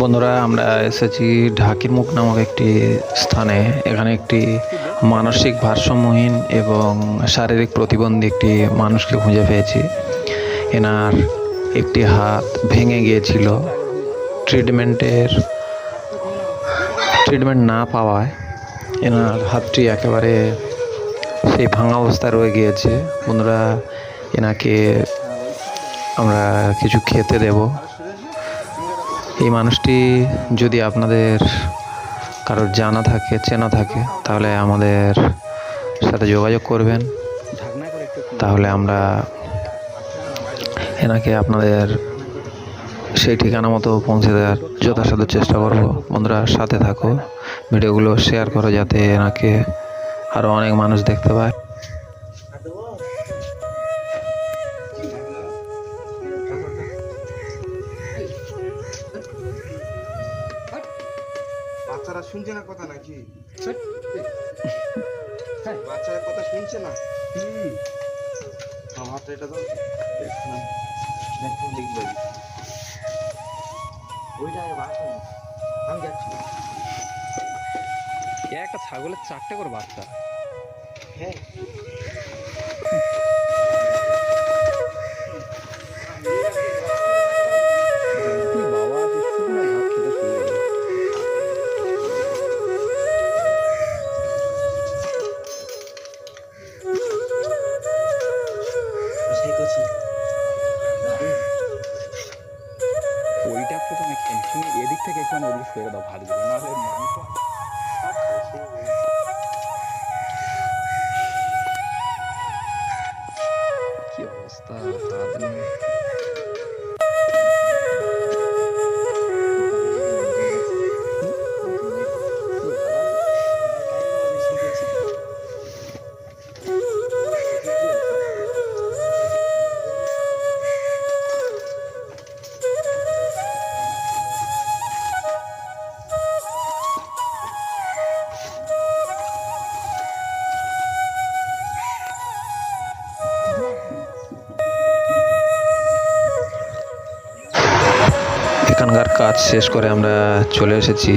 বন্ধুরা, আমরা এসেছি ঢাকির মুখ নামক একটি স্থানে। এখানে একটি মানসিক ভারসাম্যহীন এবং শারীরিক প্রতিবন্ধী একটি মানুষকে খুঁজে পেয়েছি। এনার একটি হাত ভেঙে গিয়েছিল। ট্রিটমেন্টের, ট্রিটমেন্ট না পাওয়ায় এনার হাতটি একেবারে সেই ভাঙা অবস্থায় রয়ে গিয়েছে। বন্ধুরা, এনাকে আমরা কিছু খেতে দেবো। এই মানুষটি যদি আপনাদের কারোর জানা থাকে, চেনা থাকে, তাহলে আমাদের সাথে যোগাযোগ করবেন। তাহলে আমরা এনাকে আপনাদের সেই ঠিকানা মতো পৌঁছে দেওয়ার যথাসাধ্য চেষ্টা করব। বন্ধুরা, সাথে থাকো ভিডিওগুলো শেয়ার করো যাতে এনাকে আরও অনেক মানুষ দেখতে পায়। বাচ্চারা শুনছে না কথা নাকি? বাচ্চারা কথা শুনছে না। আমার এটা তো ওইটা আগে আমি যাচ্ছি। একটা ছাগলের চারটে করে বাচ্চা। হ্যাঁ। তুমি এদিক থেকে একটু ওদিকে সরে দাও ভাতগুলো নাহলে মাংস কি অবস্থা? এখানকার কাজ শেষ করে আমরা চলে এসেছি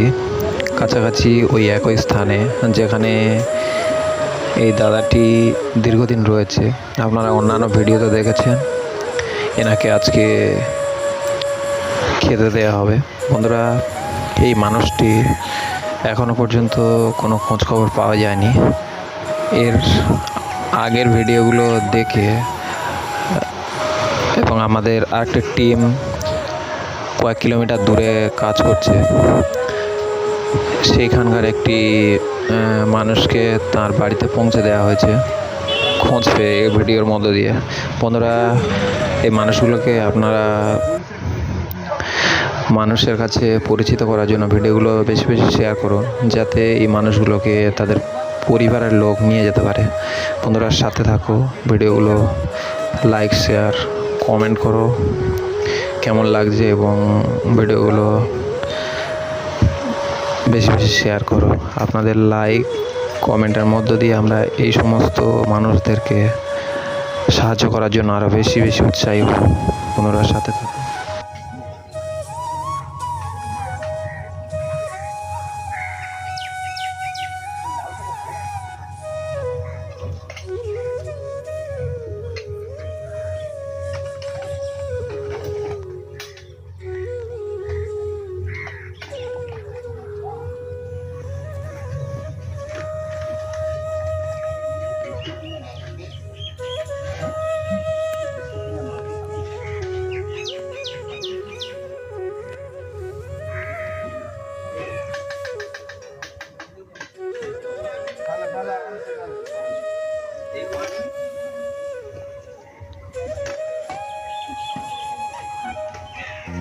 কাছাকাছি ওই একই স্থানে যেখানে এই দাদাটি দীর্ঘদিন রয়েছে। আপনারা অন্যান্য ভিডিওতে দেখেছেন। এনাকে আজকে খেতে দেওয়া হবে। বন্ধুরা, এই মানুষটি এখনও পর্যন্ত কোনো খোঁজখবর পাওয়া যায়নি। এর আগের ভিডিওগুলো দেখে এবং আমাদের আরেকটা টিম কয়েক কিলোমিটার দূরে কাজ করছে। সেইখানকার একটি মানুষকে তার বাড়িতে পৌঁছে দেওয়া হয়েছে। খোঁজ পেয়ে এই ভিডিওর মধ্য দিয়ে। বন্ধুরা, এই মানুষগুলোকে আপনারা মানুষের কাছে পরিচিত করার জন্য ভিডিওগুলো বেশি বেশি শেয়ার করুন, যাতে এই মানুষগুলোকে তাদের পরিবারের লোক নিয়ে যেতে পারে। বন্ধুরা, সাথে থাকো, ভিডিওগুলো লাইক শেয়ার কমেন্ট করো। কেমন লাগছে এবং ভিডিওগুলো বেশি বেশি শেয়ার করো। আপনাদের লাইক কমেন্টের মধ্য দিয়ে আমরা এই সমস্ত মানুষদেরকে সাহায্য করার জন্য আরও বেশি বেশি উৎসাহী হব। পুনরায় সাথে থাকুন।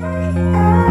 Bye.